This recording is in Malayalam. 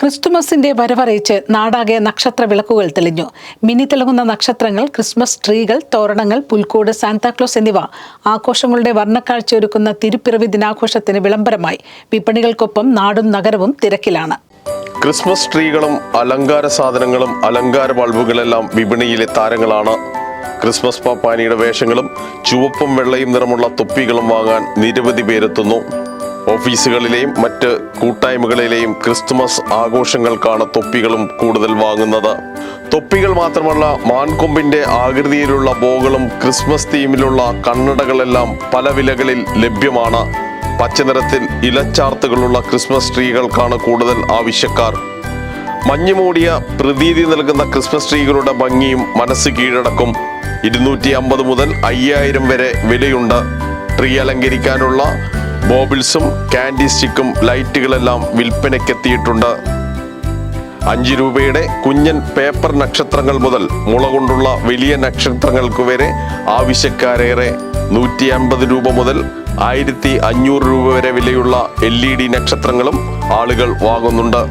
ക്രിസ്തുമസിന്റെ വരവറിയിച്ച് നാടാകെ നക്ഷത്ര വിളക്കുകൾ തെളിഞ്ഞു. മിനി തിളങ്ങുന്ന നക്ഷത്രങ്ങൾ ക്രിസ്മസ് ട്രീകൾ തോരണങ്ങൾ പുൽക്കൂട് സാന്താക്ലോസ് എന്നിവ ആഘോഷങ്ങളുടെ വർണക്കാഴ്ചയൊരുക്കുന്ന തിരുപ്പിറവി ദിനാഘോഷത്തിന് വിളംബരമായി. വിപണികൾക്കൊപ്പം നാടും നഗരവും തിരക്കിലാണ്. ക്രിസ്മസ് ട്രീകളും അലങ്കാര സാധനങ്ങളും അലങ്കാര ബൾബുകളെല്ലാം വിപണിയിലെ താരങ്ങളാണ്. ക്രിസ്മസ് പാപ്പാനിയുടെ വേഷങ്ങളും ചുവപ്പും വെള്ളയും നിറമുള്ള തൊപ്പികളും വാങ്ങാൻ നിരവധി പേരെത്തുന്നു. ഓഫീസുകളിലെയും മറ്റ് കൂട്ടായ്മകളിലെയും ക്രിസ്തുമസ് ആഘോഷങ്ങൾക്കാണ് തൊപ്പികളും കൂടുതൽ വാങ്ങുന്നത്. തൊപ്പികൾ മാത്രമല്ല മാൻകൊമ്പിന്റെ ആകൃതിയിലുള്ള ബോകളും ക്രിസ്മസ് തീമിലുള്ള കണ്ണടകളെല്ലാം പല വിലകളിൽ ലഭ്യമാണ്. പച്ചനിറത്തിൽ ഇലച്ചാർത്തുകളുള്ള ക്രിസ്മസ് ട്രീകൾക്കാണ് കൂടുതൽ ആവശ്യക്കാർ. മഞ്ഞുമൂടിയ പ്രതീതി നൽകുന്ന ക്രിസ്മസ് ട്രീകളുടെ ഭംഗിയും മനസ്സ് കീഴടക്കും. ഇരുന്നൂറ്റി അമ്പത് മുതൽ അയ്യായിരം വരെ വിലയുണ്ട്. ട്രീ അലങ്കരിക്കാനുള്ള ബോബിൾസും കാൻഡി സ്റ്റിക്കും ലൈറ്റുകളെല്ലാം വിൽപ്പനയ്ക്കെത്തിയിട്ടുണ്ട്. അഞ്ച് രൂപയുടെ കുഞ്ഞൻ പേപ്പർ നക്ഷത്രങ്ങൾ മുതൽ മുള കൊണ്ടുള്ള വലിയ നക്ഷത്രങ്ങൾക്ക് വരെ ആവശ്യക്കാരേറെ. നൂറ്റി അൻപത് രൂപ മുതൽ ആയിരത്തി അഞ്ഞൂറ് രൂപ വരെ വിലയുള്ള എൽ ഇ ഡി നക്ഷത്രങ്ങളും ആളുകൾ വാങ്ങുന്നുണ്ട്.